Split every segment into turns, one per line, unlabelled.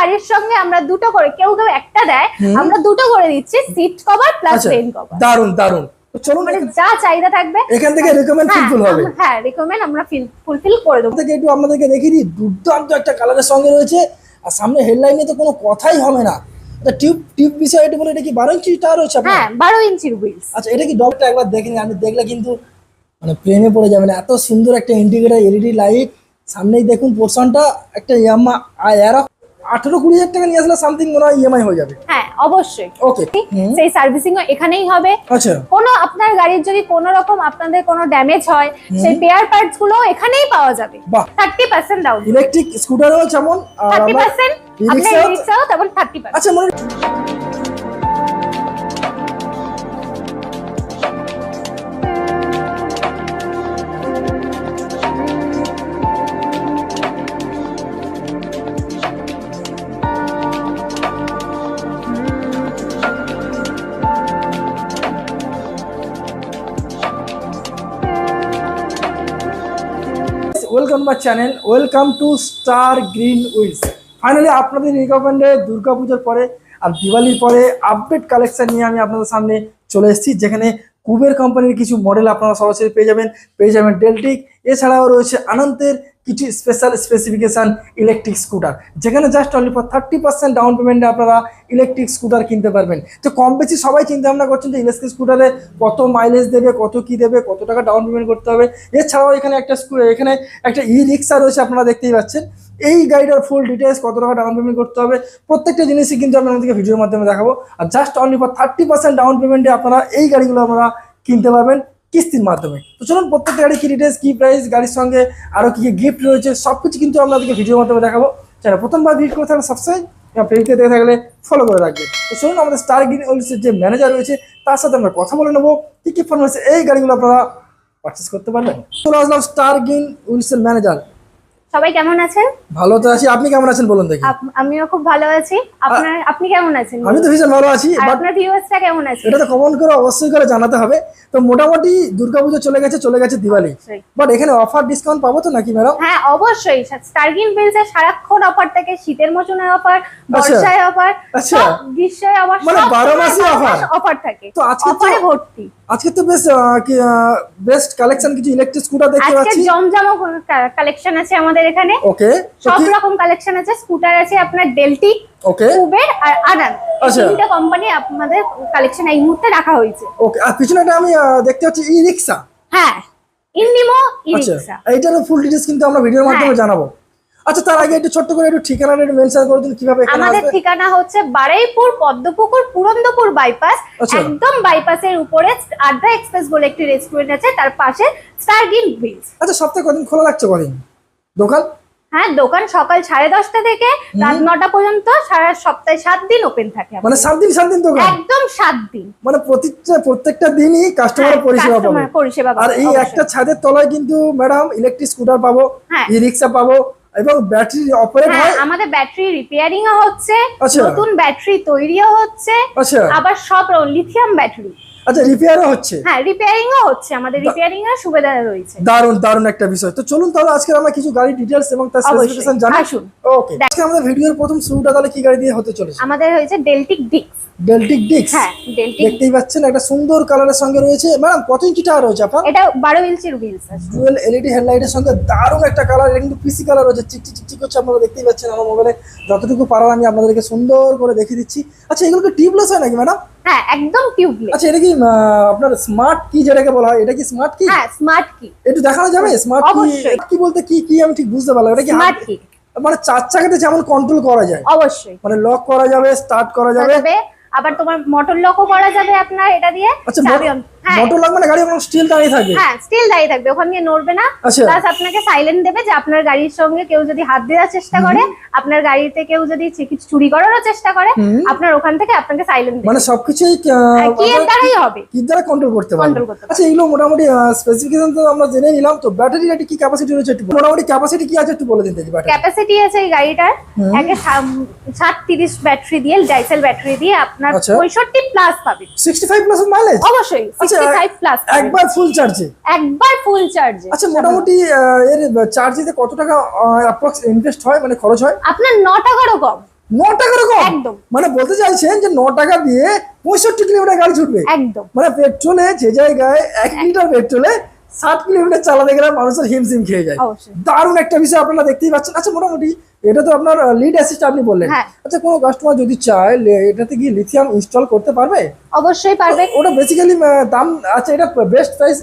গাড়ির সঙ্গে আমরা দুটো করে কেউ কেউ একটা দেয় আমরা দুটো করে দিচ্ছি seat cover plus rain cover
দারুণ দারুণ চলুন
মানে যা চাহিদা থাকবে
এখান থেকে রেকমেন্ড
হ্যাঁ,
ফুলফিল হবে।
আমরা- হ্যাঁ রেকমেন্ড আমরা ফুলফিল করে দেবো।
থেকে একটু আপনাদেরকে দেখিয়ে দিই দুর্দান্ত একটা কালারের সঙ্গে রয়েছে। আর সামনে হেডলাইনে তো কোনো কথাই হবে না। এটা টিউব টিউব বিষয় এটা বলে এটা কি বারো ইঞ্চি টায়ার রয়েছে
হ্যাঁ বারো ইঞ্চির হুইলস
আচ্ছা এটা কি ডবটা একবার দেখেন আমি দেখলে কিন্তু মানে প্রেমে পড়ে যাবেন এত সুন্দর একটা ইন্ডিকেটার এলইডি লাইট সামনেই দেখুন পোর্শনটা একটা ইয়ামা আঠেরো কুড়ি হাজার টাকা নিয়ে আসলে সামথিং মনে হয় ইএমআই হয়ে যাবে।
হ্যাঁ অবশ্যই।
ওকে
সেই সার্ভিসিং এখানেই হবে।
আচ্ছা।
কোনো আপনার গাড়ির যদি কোনো রকম আপনাদের কোনো ড্যামেজ হয় সেই পেয়ার পার্টসগুলো এখানেই পাওয়া যাবে। থার্টি পার্সেন্ট ডাউন
ইলেকট্রিক স্কুটারও যেমন
থার্টি পার্সেন্ট আপনার রিক্সাও তেমন থার্টি পার্সেন্ট
আচ্ছা মনে welcome channel welcome to Star Green Wheels finally আপনাদের রিকমেন্ডে দুর্গা পুজোর পরে আর দিওয়ালির পরে আপডেট কালেকশন নিয়ে আমি আপনাদের সামনে চলে এসেছি, যেখানে কুবের কোম্পানির কিছু মডেল আপনারা সরাসরি পেয়ে যাবেন। পেয়ে যাবেন ডেলটিক এছাড়াও রয়েছে আনন্দের কিছু স্পেশাল স্পেসিফিকেশন ইলেকট্রিক স্কুটার যেখানে just only for thirty percent down পেমেন্টে আপনারা ইলেকট্রিক স্কুটার কিনতে পারবেন। তো কম বেশি সবাই চিন্তা ভাবনা করছেন যে ইলেকট্রিক স্কুটারে কত মাইলেজ দেবে, কত কি দেবে, কত টাকা ডাউন পেমেন্ট করতে হবে। এছাড়াও এখানে একটা এখানে একটা ই রিক্সা রয়েছে আপনারা দেখতেই পাচ্ছেন। এই গাড়িটার ফুল ডিটেলস কত টাকা ডাউন পেমেন্ট করতে হবে, প্রত্যেকটা জিনিসই কিন্তু আমি আপনাদেরকে ভিডিওর মাধ্যমে দেখাবো। আর just only for thirty percent down পেমেন্টে আপনারা এই গাড়িগুলো আপনারা কিনতে পারবেন। কিস্তির মাধ্যমে। তো চলুন প্রত্যেকটা গাড়ি কি ডিটেলস কি প্রাইস গাড়ির সঙ্গে আরও কী কী গিফট রয়েছে সব কিছু কিন্তু আপনাদেরকে ভিডিওর মাধ্যমে দেখাবো। যারা প্রথমবার ভিডিও করে থাকলে সাবস্ক্রাইব পেজতে দেখে থাকলে ফলো করে রাখবে তো চলুন আমাদের স্টার গ্রিন ওয়েলসের যে ম্যানেজার রয়েছে, তার সাথে আমরা কথা বলে নেব। কী কী ফোন এই গাড়িগুলো আপনারা পারচেস করতে পারবেন। চলে আসলাম স্টার গ্রিন উইলসের ম্যানেজার
সবাই কেমন আছেন?
ভালো তো আছি। আপনি কেমন আছেন বলুন দেখি।
আমিও খুব ভালো আছি। আপনার আপনি কেমন আছেন
আমি তো ভীষণ ভালো আছি
আপনার ভিউয়ার্সরা কেমন আছে?
এটা তো কমন করে অবশ্যই করে জানাতে হবে। তো মোটামুটি দুর্গাপুজো চলে গেছে চলে গেছে দিওয়ালি। বাট এখানে অফার ডিসকাউন্ট পাবো তো নাকি ম্যাডাম
হ্যাঁ অবশ্যই। স্টারগিন বিলসে সারাক্ষণ অফার থাকে শীতের মৌসুমে অফার বর্ষায় অফার
আচ্ছা।
গ্রীষ্মে অফার
মানে বারো মাসই offer?
অফার থাকে।
তো আজকে
অফারে ভর্তি।
আজকে তো বেশ বেস্ট কালেকশন কিছু ইলেকট্রিক স্কুটার দেখতে পাচ্ছি
আজকে
পাচ্ছি।
জমজমো কালেকশন আছে আমাদের এখানে।
ওকে
সব রকম কালেকশন আছে। স্কুটার আছে আপনার ডেলটি
ওকে।
উবের আর
আচ্ছা।
তিনটে কোম্পানি আপনাদের কালেকশন এই মুহূর্তে রাখা হয়েছে।
ওকে আর পিছনেটা আমি দেখতে পাচ্ছি ই রিক্সা
হ্যাঁ ইন্ডিমো ই
আচ্ছা
রিক্সা
এইটারও ফুল ডিটেলস কিন্তু আমরা ভিডিওর মাধ্যমে
হ্যাঁ।
জানাব। আচ্ছা তার আগে একটু ছোট্ট করে একটু ঠিকানাটা একটু মেনশন করে দিন কীভাবে
আমাদের ঠিকানা হচ্ছে বারুইপুর পদ্মপুকুর পুরন্দপুর বাইপাস
আচ্ছা।
একদম বাইপাসের উপরে আড্ডা এক্সপ্রেস বলে একটি রেস্টুরেন্ট আছে তার পাশে স্টারগিন গ্রিলস
আচ্ছা সপ্তাহে কদিন খোলা রাখছে কদিন? দোকান?
হ্যাঁ দোকান সকাল সাড়ে দশটা থেকে রাত নটা পর্যন্ত সারা সপ্তাহে সাত দিন ওপেন থাকে
মানে সাত দিন সাত দিন দোকান?
একদম সাত দিন।
মানে প্রতিটা প্রত্যেকটা দিনই কাস্টমার
হ্যাঁ,
পরিষেবা পাবে।
পরিষেবা
আর এই একটা ছাদের তলায় কিন্তু ম্যাডাম ইলেকট্রিক স্কুটার পাবো
হ্যাঁ।
ই রিক্সা পাবো এবং ব্যাটারি অপারেট
হ্যাঁ আমাদের ব্যাটারি রিপেয়ারিং ও হচ্ছে
আচ্ছা।
নতুন ব্যাটারি তৈরিও হচ্ছে
আচ্ছা।
আবার সব লিথিয়াম ব্যাটারি
আচ্ছা রিপেয়ারও হচ্ছে?
হ্যাঁ রিপেয়ারিং ও হচ্ছে আমাদের রিপেয়ারিং এর সুবিধা রয়েছে।
দারুণ দারুণ একটা বিষয়। তো চলুন তাহলে আজকে আমরা কিছু গাড়ি ডিটেলস এবং তার স্পেসিফিকেশন জানি।
আসুন।
ওকে আজকে আমাদের ভিডিওর প্রথম শুরুটা তাহলে কি গাড়ি দিয়ে হতে চলেছে?
আমাদের হয়েছে ডেলটিক ডিক্স
ডেলটিক ডিক্স
হ্যাঁ ডেলটিক
দেখতেই পাচ্ছেন একটা সুন্দর কালারের সঙ্গে রয়েছে। ম্যাডাম কত ইঞ্চি টায়ার রয়েছে আপনার?
এটা বারো ইঞ্চির হুইলস আছে।
ডুয়েল এলইডি হেডলাইটের সঙ্গে দারুণ একটা কালার কিন্তু পিসি কালার রয়েছে। চিকচিক চিকচিক করছে আপনারা দেখতেই পাচ্ছেন আমার মোবাইলে যতটুকু পারার আমি আপনাদেরকে সুন্দর করে দেখিয়ে দিচ্ছি। আচ্ছা এগুলো কি টিউবলেস হয় নাকি ম্যাডাম
হ্যাঁ একদম টিউবলেস
আচ্ছা এটা কি আপনার স্মার্ট কি যেটাকে বলা হয় এটা কি স্মার্ট কি
হ্যাঁ স্মার্ট কি
একটু দেখানো যাবে? স্মার্ট কি কি বলতে কি কি আমি ঠিক বুঝতে পারলাম এটা কি
স্মার্ট কি
মানে চার চাকাতে যেমন কন্ট্রোল করা যায়।
অবশ্যই।
মানে লক করা যাবে স্টার্ট করা যাবে।
আবার তোমার মোটর লকও করা যাবে আপনার এটা দিয়ে।
আচ্ছা
হ্যাঁ হ্যাঁ।
মোটর লাগবে না? গাড়ি ওখানে স্টিল হ্যাঁ, দাঁড়িয়ে থাকবে
হ্যাঁ স্টিল দাঁড়িয়ে থাকবে। ওখানে নিয়ে নড়বে না।
আচ্ছা।
প্লাস আপনাকে সাইলেন্ট দেবে যে আপনার গাড়ির সঙ্গে কেউ যদি হাত দেওয়ার চেষ্টা করে আপনার গাড়িতে কেউ যদি কিছু চুরি করার চেষ্টা করে আপনার ওখান থেকে আপনাকে সাইলেন্ট দেবে।
মানে সবকিছুই
হ্যাঁ, কি দ্বারাই হবে?
কি দ্বারা কন্ট্রোল করতে পারবে? আচ্ছা এইগুলো মোটামুটি স্পেসিফিকেশন তো আমরা জেনে নিলাম। তো ব্যাটারি এটা কি ক্যাপাসিটি রয়েছে একটু মোটামুটি ক্যাপাসিটি কি আছে একটু বলে দিন দেখি
ক্যাপাসিটি আছে এই গাড়িটার। একে 730 ব্যাটারি দিয়ে ডাইসেল ব্যাটারি দিয়ে আপনার
আচ্ছা।
65 প্লাস
পাবেন। 65 প্লাস মাইলেজ
অবশ্যই
আচ্ছা,
65 প্লাস
একবার ফুল চার্জে
একবার ফুল চার্জে
আচ্ছা মোটামুটি এর চার্জেতে কত টাকা অ্যাপ্রক্স ইনভেস্ট হয় মানে খরচ হয়?
আপনার 9 টাকারও কম।
9 টাকারও কম?
একদম।
মানে বলতে চাইছেন যে 9 টাকা দিয়ে 65 কিলোমিটার গাড়ি ছুটবে?
একদম।
মানে পেট্রোলে যে জায়গায় 1 লিটার পেট্রোলে ষাট কিলোমিটার চালাতে গেলে মানুষের হিমসিম খেয়ে যায়। দারুণ একটা বিষয় আপনারা দেখতেই পাচ্ছেন। আচ্ছা মোটামুটি এটা তো আপনার লিড অ্যাসিস্ট আপনি বললেন।
হ্যাঁ।
আচ্ছা কোনো কাস্টমার যদি চায় এটাতে কি লিথিয়াম ইনস্টল করতে পারবে?
অবশ্যই পারবে।
ওটা বেসিক্যালি দাম আচ্ছা এটা বেস্ট প্রাইস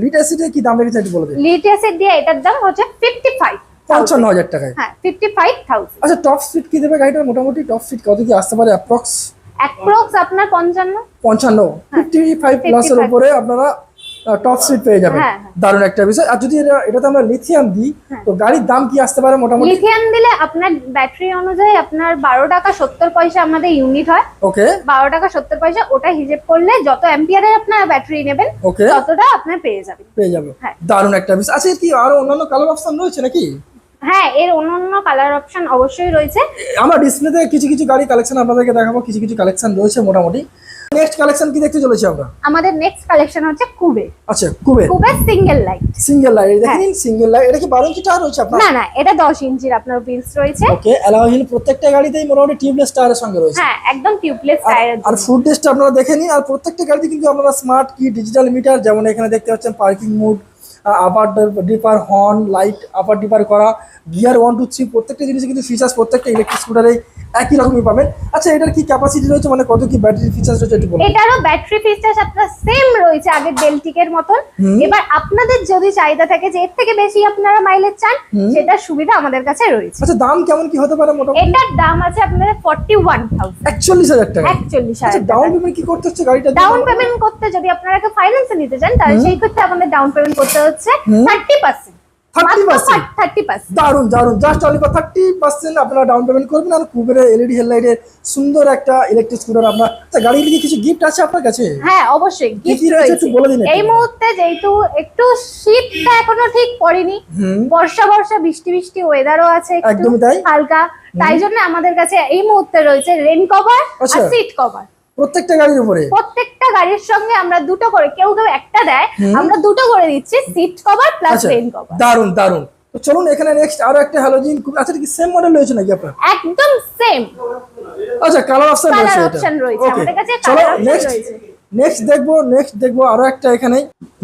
লিড অ্যাসিডে কি দাম রেখেছে একটু বলে দিন।
লিটিয়াসের দিয়ে এটার দাম হচ্ছে ফিফটি ফাইভ
পঞ্চান্ন হাজার টাকায়?
হ্যাঁ ফিফটি ফাইভ থাউজেন্ড
আচ্ছা টপ স্পিড কি দেবে গাড়িটা মোটামুটি টপ স্পিড কত কি আসতে পারে অ্যাপ্রক্স
অ্যাপ্রক্স আপনার পঞ্চান্ন।
পঞ্চান্ন। ফিফটি ফাইভ প্লাসের
55
উপরে আপনারা টপ স্পিড পেয়ে যাবেন
হ্যাঁ, হ্যাঁ।
দারুণ একটা বিষয়। আর যদি এটা- এটাতে আমরা লিথিয়াম দিই তো গাড়ির দাম কি আসতে পারে মোটামুটি?
লিথিয়াম দিলে আপনার ব্যাটারি অনুযায়ী আপনার বারো টাকা সত্তর পয়সা আমাদের ইউনিট হয়।
ওকে
বারো টাকা সত্তর পয়সা ওটা হিসেব করলে যত অ্যাম্পিয়ারের আপনার ব্যাটারি নেবেন
ওকে
ততটা আপনার পেয়ে যাবেন।
পেয়ে যাবে।
হ্যাঁ।
দারুণ একটা বিষয়। আচ্ছা কি আরও অন্যান্য কালার অপশন রয়েছে নাকি?
হ্যাঁ এর অন্যান্য কালার অপশন অবশ্যই রয়েছে।
আমরা ডিসপ্লেতে কিছু কিছু গাড়ি কালেকশন আপনাদেরকে দেখাবো। কিছু কিছু কালেকশন রয়েছে মোটামুটি। নেক্সট কালেকশন কি দেখতে চলেছি আমরা?
আমাদের নেক্সট কালেকশন হচ্ছে কুবে।
আচ্ছা কুবে।
কুবে সিঙ্গেল লাইট
সিঙ্গেল লাইট দেখেন
হ্যাঁ।
সিঙ্গেল লাইট এটা কি বারো ইঞ্চি টায়ার রয়েছে আপনার?
না না এটা দশ ইঞ্চির আপনার হুইলস রয়েছে।
ওকে এলাও হিল প্রত্যেকটা গাড়িতেই মোটামুটি টিউবলেস টায়ারের সঙ্গে রয়েছে।
হ্যাঁ একদম টিউবলেস টায়ার
আর ফুড টেস্ট আপনারা দেখে নিন আর প্রত্যেকটা গাড়িতে কিন্তু আমরা স্মার্ট কি ডিজিটাল মিটার যেমন এখানে দেখতে পাচ্ছেন parking mode upper dipper horn light upper dipper করা গিয়ার ওয়ান টু থ্রি প্রত্যেকটা জিনিস কিন্তু ফিচার্স প্রত্যেকটা ইলেকট্রিক স্কুটারে একই রকমই পাবেন। আচ্ছা এটার কি ক্যাপাসিটি রয়েছে? মানে কত কি ব্যাটারি ফিচার্স রয়েছে একটু বলুন।
এটারও ব্যাটারি ফিচার্স আপনার সেম রয়েছে আগের ডেলটিকের মতন। এবার আপনাদের যদি চাহিদা থাকে যে এর থেকে বেশি আপনারা মাইলেজ চান। সেটার সুবিধা আমাদের কাছে রয়েছে।
আচ্ছা দাম কেমন কি হতে পারে মোটামুটি?
এটার দাম আছে আপনাদের ফর্টি ওয়ান থাউজেন্ড
একচল্লিশ হাজার টাকা।
একচল্লিশ
আচ্ছা ডাউন পেমেন্ট কি করতে হচ্ছে গাড়িটা
ডাউন পেমেন্ট করতে যদি আপনারা ফাইন্যান্সে নিতে চান তাহলে সেই ক্ষেত্রে আমাদের ডাউন পেমেন্ট করতে হচ্ছে
হুম।
থার্টি পার্সেন্ট
30%
থার্টি পার্সেন্ট
দারুণ দারুণ just only for thirty percent আপনারা ডাউন পেমেন্ট করবেন আর কুবের এলইডি হেডলাইটের সুন্দর একটা ইলেকট্রিক স্কুটার আপনার গাড়ির কি কিছু গিফট আছে আপনার কাছে?
হ্যাঁ অবশ্যই।
কি রয়েছে একটু বলে দিন
এই মুহূর্তে যেহেতু একটু শীতটা এখনও ঠিক পড়েনি বর্ষা বর্ষা বৃষ্টি বৃষ্টি ওয়েদারও আছে একটু হালকা। তাই জন্য আমাদের কাছে এই মুহূর্তে রয়েছে রেন কভার। আর সিট কভার
প্রত্যেকটা গাড়ির উপরে?
প্রত্যেকটা গাড়ির সঙ্গে আমরা দুটো করে কেউ কেউ একটা দেয় আমরা দুটো করে দিচ্ছি সিট কভার প্লাস
আচ্ছা
রেন কভার
দারুণ দারুণ তো চলুন এখানে নেক্সট আরও একটা হ্যালোজিন আচ্ছা এটা কি সেম মডেল রয়েছে নাকি আপনার?
একদম সেম
আচ্ছা কালার অপশন রয়েছে এটা।
option রয়েছে, আমাদের কাছে option
নেক্সট
রয়েছে।
নেক্সট দেখব নেক্সট দেখব আরও একটা এখানে।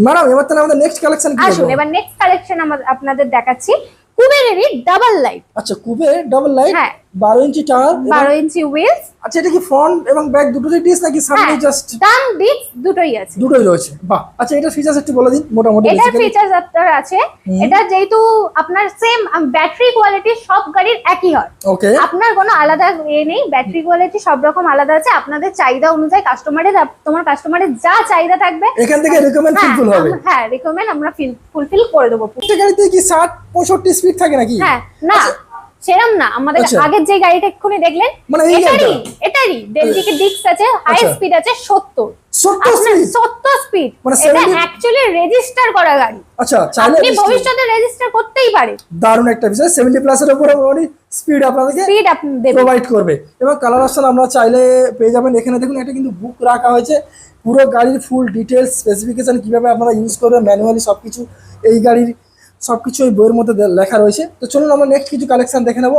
ম্যাডাম এবার তাহলে আমাদের নেক্সট কালেকশন কি
আসুন এবার নেক্সট কালেকশন আপনাদের দেখাচ্ছি। কুবেরেরই ডাবল লাইট
আচ্ছা কুবে ডাবল লাইট
হ্যাঁ।
বারো ইঞ্চি টায়ার
বারো ইঞ্চি হুইলস
আচ্ছা এটা কি ফ্রন্ট এবং ব্যাক দুটোই ডিস নাকি সামনে
হ্যাঁ
জাস্ট
ডান ডিস্ক দুটোই আছে।
দুটোই রয়েছে। বাহ আচ্ছা এটা ফিচার্স একটু বলে দিন মোটামুটি basically।
ফিচার্স আপনার আছে। এটা যেহেতু আপনার সেম ব্যাটারি কোয়ালিটি সব গাড়ির একই হয়।
ওকে।
আপনার কোনো আলাদা এ নেই ব্যাটারি কোয়ালিটি সব রকম আলাদা আছে। আপনাদের চাহিদা অনুযায়ী কাস্টমারের তোমার কাস্টমারের যা চাহিদা থাকবে
এখান থেকে রেকমেন্ড
হ্যাঁ
ফুলফিল হবে।
আম- হ্যাঁ রিকমেন্ড আমরা ফুলফিল করে দেবো।
প্রত্যেক গাড়িতে কি ষাট পঁয়ষট্টি স্পিড থাকে নাকি?
হ্যাঁ না। সেরম না। আমাদের
আচ্ছা।
আগের যে গাড়িটা এক্ষুনি দেখলেন
মানে
এটারই? এটারই। ডেলটিকে ডিস্ক আছে হাই
আচ্ছা।
স্পিড আছে সত্তর।
স্পিড মানে
এটা অ্যাকচুয়ালি রেজিস্টার করা গাড়ি।
আচ্ছা চাইলে
আপনি ভবিষ্যতে রেজিস্টার করতেই পারেন।
দারুণ একটা বিষয়। উপরে মোটামুটি স্পিড আপনাদেরকে
স্পিড আপনি
প্রোভাইড করবে। এবং কালার অপশন আমরা চাইলে পেয়ে যাবেন। এখানে দেখুন এটা কিন্তু বুক রাখা হয়েছে। পুরো গাড়ির ফুল ডিটেলস স্পেসিফিকেশন কীভাবে আপনারা ইউজ করবেন ম্যানুয়ালি সব কিছু এই গাড়ির সব কিছু এই বইয়ের মধ্যে লেখা রয়েছে। তো চলুন আমরা নেক্সট কিছু কালেকশন দেখে নেব।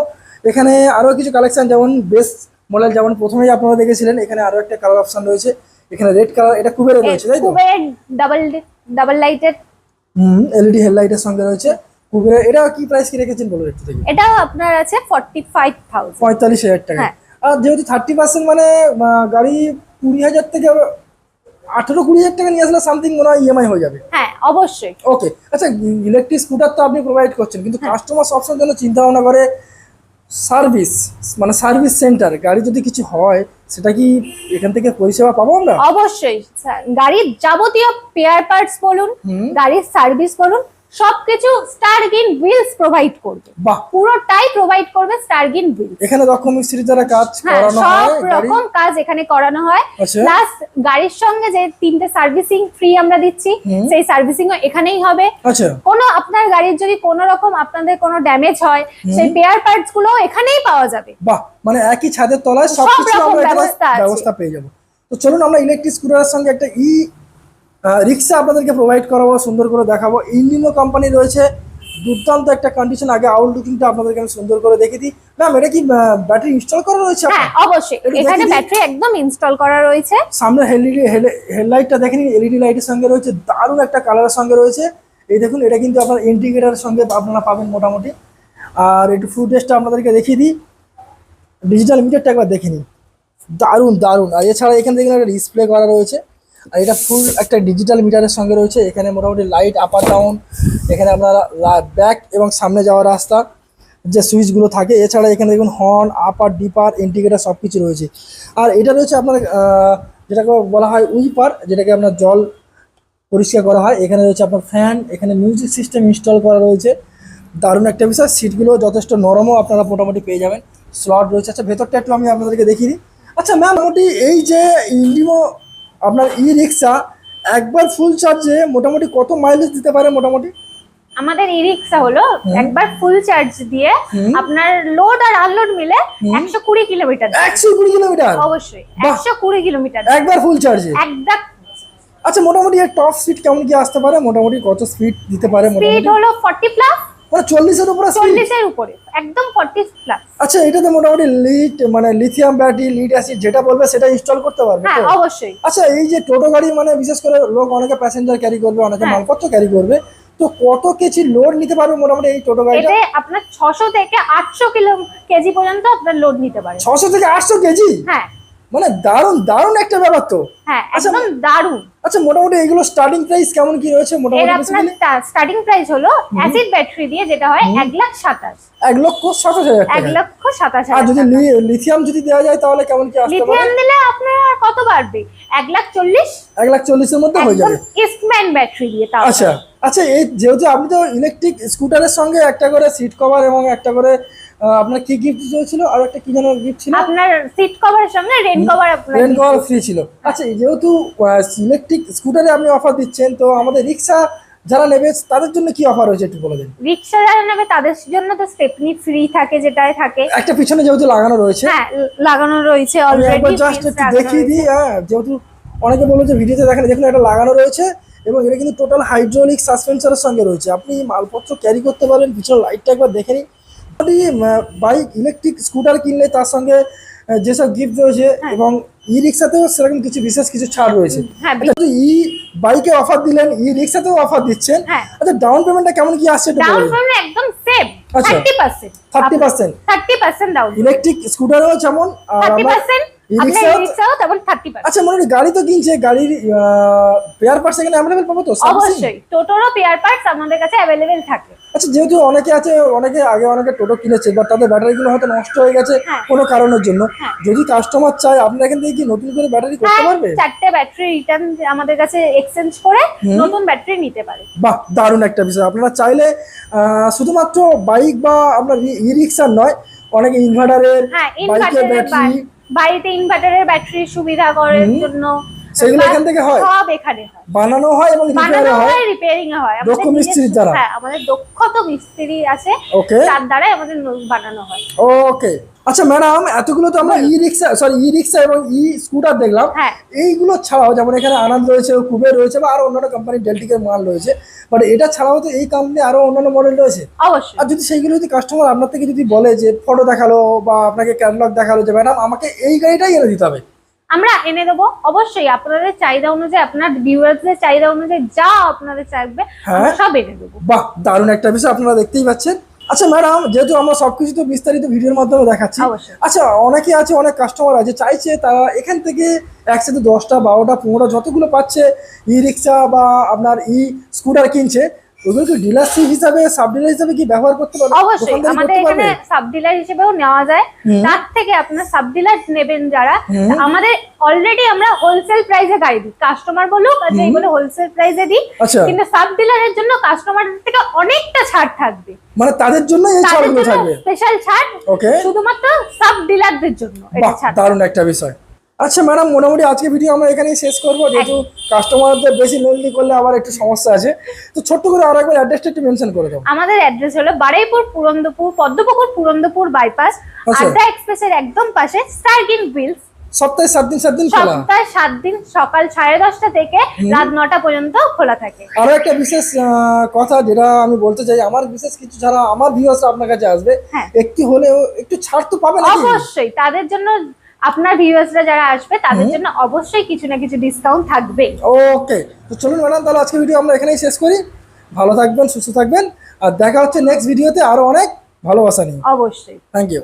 এখানে আরও কিছু কালেকশন যেমন বেস্ট মডেল যেমন প্রথমেই আপনারা দেখেছিলেন এখানে আরও একটা কালার অপশন রয়েছে। এখানে রেড কালার এটা কুবের রয়েছে তাই তো?
ডাবল ডাবল লাইটের
হুম এলইডি হেডলাইটের সঙ্গে রয়েছে। কুবের এটা কি প্রাইস কি রেখেছেন বলুন একটু দেখি।
এটাও আপনার আছে ফর্টি ফাইভ থাউজেন্ড
পঁয়তাল্লিশ হাজার টাকা।
হ্যাঁ।
আর যেহেতু থার্টি পার্সেন্ট মানে গাড়ি কুড়ি হাজার থেকে আঠেরো কুড়ি হাজার টাকা নিয়ে আসলে সামথিং মনে হয় ইএমআই হয়ে যাবে
হ্যাঁ অবশ্যই
ওকে আচ্ছা ইলেকট্রিক স্কুটার তো আপনি প্রোভাইড করছেন কিন্তু
হ্যাঁ।
কাস্টমার সবসময় জন্য চিন্তা ভাবনা করে সার্ভিস মানে সার্ভিস সেন্টার গাড়ি যদি কিছু হয় সেটা কি এখান থেকে পরিষেবা পাবো আমরা
অবশ্যই গাড়ির যাবতীয় পেয়ার পার্টস বলুন। গাড়ির সার্ভিস বলুন সবকিছু স্টারগিন হুইলস প্রোভাইড করবে।
বাহ।
পুরোটাই প্রোভাইড করবে স্টারগিন হুইলস
এখানে দক্ষ মিস্ত্রি দ্বারা কাজ
হ্যাঁ
করানো
সব
হয় গাড়ি?
রকম কাজ এখানে করানো হয়।
আচ্ছা।
প্লাস গাড়ির সঙ্গে যে তিনটে সার্ভিসিং ফ্রি আমরা দিচ্ছি সেই সার্ভিসিং ও এখানেই হবে।
আচ্ছা।
কোনো আপনার গাড়ির যদি কোনো রকম আপনাদের কোনো ড্যামেজ হয় সেই পেয়ার পার্টসগুলো এখানেই পাওয়া যাবে।
বাহ মানে একই ছাদের তলায়
সব
সবকিছু
রকম
আমরা
ব্যবস্থা।
পেয়ে যাব। তো চলুন আমরা ইলেকট্রিক স্কুটারের সঙ্গে একটা ই রিক্সা আপনাদেরকে প্রোভাইড করাবো সুন্দর করে দেখাবো। ইঞ্জিনও কোম্পানি রয়েছে। দুর্দান্ত একটা কন্ডিশন আগে আউট লুকিংটা আপনাদেরকে আমি সুন্দর করে দেখে দিই। ম্যাম এটা কি ব্যাটারি ইনস্টল করা রয়েছে
হ্যাঁ অবশ্যই। এখানে ব্যাটারি একদম ইনস্টল করা রয়েছে।
সামনে হেডলাইট হেডলাইটটা দেখেন এলইডি লাইটের সঙ্গে রয়েছে। দারুণ একটা কালারের সঙ্গে রয়েছে। এই দেখুন এটা কিন্তু আপনার ইন্ডিকেটারের সঙ্গে আপনারা পাবেন মোটামুটি। আর একটু ফুটেজটা আপনাদেরকে দেখিয়ে দিই। ডিজিটাল মিটারটা একবার দেখে নিন। দারুণ দারুণ। আর এছাড়া এখানে দেখেন একটা ডিসপ্লে করা রয়েছে। আর এটা ফুল একটা ডিজিটাল মিটারের সঙ্গে রয়েছে। এখানে মোটামুটি লাইট আপার ডাউন এখানে আপনারা ব্যাক এবং সামনে যাওয়ার রাস্তা যে সুইচগুলো থাকে। এছাড়া এখানে দেখুন হর্ন আপার ডিপার ইন্ডিকেটার সব কিছু রয়েছে। আর এটা রয়েছে আপনার যেটাকে বলা হয় উইপার, যেটাকে আপনার জল পরিষ্কার করা হয়। এখানে রয়েছে আপনার ফ্যান এখানে মিউজিক সিস্টেম ইনস্টল করা রয়েছে। দারুণ একটা বিষয় সিটগুলো যথেষ্ট নরমও আপনারা মোটামুটি পেয়ে যাবেন। স্লট রয়েছে। আচ্ছা ভেতরটা একটু আমি আপনাদেরকে দেখিয়ে দিই। আচ্ছা ম্যাম মোটামুটি এই যে ইন্ডিগো আপনার ই রিক্সা একবার ফুল চার্জে মোটামুটি কত মাইলেজ দিতে পারে মোটামুটি?
আমাদের ই রিক্সা হলো একবার ফুল চার্জ দিয়ে আপনার লোড আর আনলোড মিলে একশো কুড়ি কিলোমিটার
একশো কুড়ি কিলোমিটার
অবশ্যই একশো কুড়ি কিলোমিটার
একবার ফুল চার্জে
একদম।
আচ্ছা মোটামুটি এর টপ স্পিড কেমন কি আসতে পারে? মোটামুটি কত স্পিড দিতে পারে?
স্পিড হলো ফর্টি প্লাস
মানে চল্লিশের উপরে
চল্লিশের উপরে একদম ফর্টি প্লাস
আচ্ছা এটাতে মোটামুটি লিড মানে লিথিয়াম ব্যাটারি লিড অ্যাসিড যেটা বলবে সেটা ইনস্টল করতে পারবে
হ্যাঁ অবশ্যই।
আচ্ছা এই যে টোটো গাড়ি মানে বিশেষ করে লোক অনেকে প্যাসেঞ্জার ক্যারি করবে অনেকে
হ্যাঁ।
মালপত্র ক্যারি করবে তো কত কেজি লোড নিতে পারবে মোটামুটি এই টোটো গাড়িটা?
এতে আপনার ছশো থেকে আটশো কিলো কেজি পর্যন্ত আপনার লোড নিতে পারে।
ছশো থেকে আটশো কেজি?
হ্যাঁ।
মানে দারুণ দারুণ একটা ব্যাপার তো।
হ্যাঁ
আচ্ছা,
একদম দারুণ
আচ্ছা মোটামুটি এগুলো স্টার্টিং প্রাইস কেমন কি রয়েছে?
এর
মোটামুটি
আপনার স্টার্টিং প্রাইস হলো অ্যাসিড ব্যাটারি দিয়ে যেটা হয় এক লাখ সাতাশ।
এক লক্ষ সাতাশ হাজার
এক
টাকা
লক্ষ সাতাশ
আর যদি লিথিয়াম যদি দেওয়া যায় তাহলে কেমন কি আসতে পারে?
লিথিয়াম দিলে আপনার কত বাড়বে? এক লাখ চল্লিশ?
এক লাখ চল্লিশের মধ্যে হয়ে যাবে।
ইস্টম্যান ব্যাটারি দিয়ে তাও।
আচ্ছা আচ্ছা এই যেহেতু আপনি তো ইলেকট্রিক স্কুটারের সঙ্গে একটা করে সিট কভার এবং একটা করে আপনার কি গিফট ছিল আর একটা কি যেন গিফট ছিল?
আপনার সিট কভারের সামনে রেন কভার আপনার
রেন কভার ফ্রি ছিল। আচ্ছা যেহেতু ইলেকট্রিক স্কুটারে আপনি অফার দিচ্ছেন তো আমাদের রিক্সা যারা নেবে তাদের জন্য কি অফার রয়েছে একটু বলে দিন?
রিক্সা যারা নেবে তাদের জন্য তো স্টেপনি ফ্রি থাকে যেটাই থাকে।
একটা পিছনে যেহেতু লাগানো রয়েছে।
হ্যাঁ লাগানো রয়েছে অলরেডি
জাস্ট একটু দেখিয়ে দিই হ্যাঁ যেহেতু অনেকে বলল যে ভিডিওতে দেখেন দেখুন এটা লাগানো রয়েছে এবং এটা কিন্তু টোটাল হাইড্রোলিক সাসপেন্সারের সঙ্গে রয়েছে। আপনি মালপত্র ক্যারি করতে পারবেন পিছনে লাইটটা একবার দেখে নিন। বাইক ইলেকট্রিক স্কুটার কিনলে তার সঙ্গে যেসব গিফট রয়েছে এবং ই রিক্সাতেও সেরকম কিছু বিশেষ কিছু ছাড় রয়েছে। ই বাইকে অফার দিলেন ই রিক্সাতেও অফার দিচ্ছেন আচ্ছা ডাউন পেমেন্টটা কেমন কি আসছে
ডাউন পেমেন্ট একদম সেফ
আচ্ছা 30%
30% 30% ডাউন
ইলেকট্রিক স্কুটারও যেমন আর
30%
আচ্ছা মনে হয় গাড়ি তো কিনছে গাড়ির পেয়ার পার্টস এখানে অ্যাভেলেবেল পাবো তো? Servicing?
অবশ্যই। টোটোরও পেয়ার পার্টস আমাদের কাছে অ্যাভেলেবেল থাকে।
আচ্ছা যেহেতু অনেকে আছে অনেকে আগে অনেকে টোটো কিনেছে বা তাদের ব্যাটারিগুলো হয়তো নষ্ট হয়ে গেছে
হ্যাঁ।
কোনো কারণের জন্য।
হ্যাঁ।
যদি কাস্টমার চায় আপনার এখান থেকে কি নতুন করে ব্যাটারি করতে
হ্যাঁ
পারবে?
চারটে ব্যাটারি রিটার্ন আমাদের কাছে এক্সচেঞ্জ করে নতুন ব্যাটারি নিতে পারে।
বাহ দারুণ একটা বিষয়। আপনারা চাইলে শুধুমাত্র বাইক বা আপনার ই রিক্সার নয় অনেকে ইনভার্টারের বাইকের
ইনভার্টারের
ব্যাটারি
বাড়িতে ইনভার্টারের ব্যাটারির সুবিধা করার জন্য
সেগুলো এখান থেকে হয়?
সব এখানে হয়।
বানানো হয় এবং রিপেয়ারও হয়?
রিপেয়ারিং হয়। আমাদের
দক্ষ মিস্ত্রির দ্বারা?
হ্যাঁ আমাদের দক্ষ তো মিস্ত্রি আছে।
ওকে
তার দ্বারাই আমাদের বানানো হয়।
ওকে আচ্ছা ম্যাডাম এতগুলো তো আমরা ই রিক্সা সরি ই রিক্সা এবং ই স্কুটার দেখলাম।
হ্যাঁ।
এইগুলো ছাড়াও যেমন এখানে আনন্দ রয়েছে কুবের রয়েছে বা আরও অন্যান্য কোম্পানির ডেলটিকের মাল রয়েছে বাট এটা ছাড়াও তো এই কোম্পানি আরও অন্যান্য মডেল রয়েছে?
অবশ্যই।
আর যদি সেইগুলো যদি কাস্টমার আপনার থেকে যদি বলে যে ফটো দেখাল বা আপনাকে ক্যাটালগ দেখাল যে ম্যাডাম আমাকে এই গাড়িটাই এনে দিতে হবে।
আমরা এনে দেবো। অবশ্যই আপনাদের চাহিদা অনুযায়ী আপনার ভিউয়ার্সদের চাহিদা অনুযায়ী যা আপনাদের চাইবে
হ্যাঁ।
সব এনে দেবো।
বাহ দারুণ একটা বিষয় আপনারা দেখতেই পাচ্ছেন। আচ্ছা ম্যাডাম যেহেতু আমরা সবকিছু তো বিস্তারিত ভিডিওর মাধ্যমে দেখাচ্ছি আচ্ছা অনেকে আছে অনেক কাস্টমার আছে চাইছে তারা এখান থেকে একসাথে দশটা বারোটা পনেরো যতগুলো পাচ্ছে ই রিক্সা বা আপনার ই স্কুটার কিনছে ওগুলো ডিলারশিপ হিসাবে সাব ডিলার হিসাবে কি ব্যবহার করতে পারবে?
অবশ্যই আমাদের এখানে সাব ডিলার হিসেবেও নেওয়া যায়। তার থেকে আপনার সাব ডিলার নেবেন যারা। আমাদের অলরেডি আমরা হোলসেল প্রাইসে গাড়ি দিই। কাস্টমার বলুক আর হোলসেল প্রাইসে দিই
আচ্ছা।
কিন্তু সাব ডিলারের জন্য থেকে অনেকটা ছাড় থাকবে।
মানে তাদের জন্য এই ছাড়গুলো থাকবে?
স্পেশাল ছাড় শুধুমাত্র সাব ডিলারদের জন্য
দারুণ একটা বিষয়। আচ্ছা ম্যাডাম মোটামুটি আজকে ভিডিও আমরা এখানেই শেষ করব। যেহেতু কাস্টমারদের বেশি লেনলি করলে আবার একটু সমস্যা আছে। তো ছোট্ট করে আর একবার অ্যাড্রেসটা একটু মেনশন করে দাও।
আমাদের অ্যাড্রেস হলো বারুইপুর পুরন্দপুর পদ্মপুকুর পুরন্দপুর বাইপাস। আড্ডা এক্সপ্রেসের একদম পাশে স্টারগিন বিলস
সপ্তাহে সাত দিন সাত দিন খোলা?
সপ্তাহে সাত দিন সকাল সাড়ে দশটা থেকে রাত নটা পর্যন্ত খোলা থাকে।
আরও একটা বিশেষ কথা যেটা আমি বলতে চাই আমার বিশেষ কিছু যারা আমার আপনার কাছে আসবে
হ্যাঁ।
একটু হলেও একটু ছাড় তো পাবে
অবশ্যই তাদের জন্য আপনার ভিউয়ার্সরা যারা আসবে তাদের জন্য অবশ্যই কিছু না কিছু ডিসকাউন্ট থাকবে।
ওকে তো চলুন ম্যাডাম তাহলে আজকে ভিডিও আমরা এখানেই শেষ করি। ভালো থাকবেন সুস্থ থাকবেন। আর দেখা হচ্ছে নেক্সট ভিডিওতে আরও অনেক ভালোবাসা নিয়ে।
অবশ্যই।
Thank you